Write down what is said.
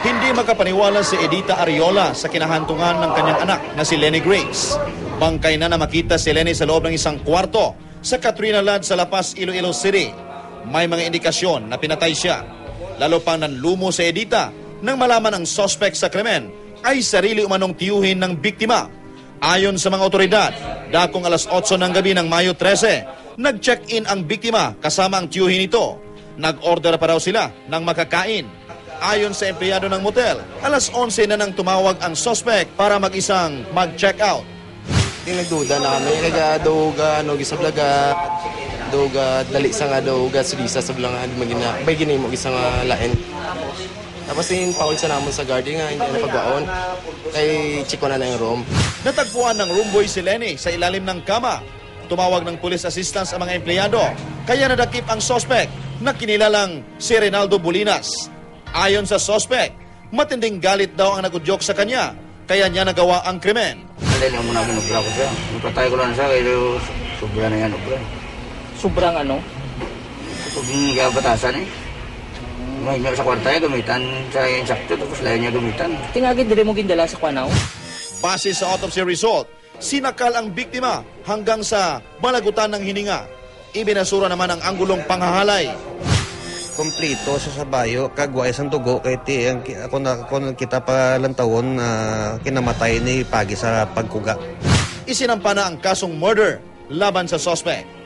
Hindi makapaniwala si Edita Ariola sa kinahantungan ng kanyang anak na si Lenny Grace. Bangkay na na makita si Lenny sa loob ng isang kwarto sa Katrina Lad sa Lapas, Iloilo City. May mga indikasyon na pinatay siya. Lalo pang nanlumo si Edita nang malaman ang sospek sa krimen ay sarili umanong tiyuhin ng biktima ayon sa mga otoridad dakong alas 8 ng gabi ng Mayo 13, nag-check-in ang biktima kasama ang tiyuhin nito. Nag-order pa raw sila ng makakain. Ayon sa empleyado ng motel, alas 11 na nang tumawag ang suspect para mag-isang mag-check out. Yung nagduda na kami, kaya daw ga, ano, gisablaga, daw ga, dali sa nga daw ga, sulisa sa blangan, magina, may ginay mo isang lain. Tapos yung paul sa namon sa guardia nga, hindi na pagbaon. Kay chiko na na yung room. Natagpuan ng roomboy si Lenny sa ilalim ng kama. Tumawag ng police assistance ang mga empleyado, kaya nadakip ang suspect na kinilalang si Renaldo Bulinas. Ayon sa suspect, matinding galit daw ang nagudyok sa kanya, kaya niya nagawa ang krimen. Hindi niya muna binubra ko siya. Napatay ko lang siya, kaya sobra na yan, obra. Sobrang ano? Pag hindi ka batasan eh. May niya sa kwarta niya, gamitan sa insakto, tapos layo niya gamitan. Tingagid dire mo gindala sa kwanaw. Base sa autopsy result, sinakal ang biktima hanggang sa balagutan ng hininga. Ibinasura naman ang anggulong panghahalay. kompleto sa sabayo kagway sang dugo kay ti ang ako na ako kita pa lang taon na kinamatay ni Pagi sa pagkuga. Isinampa na ang kasong murder laban sa suspect.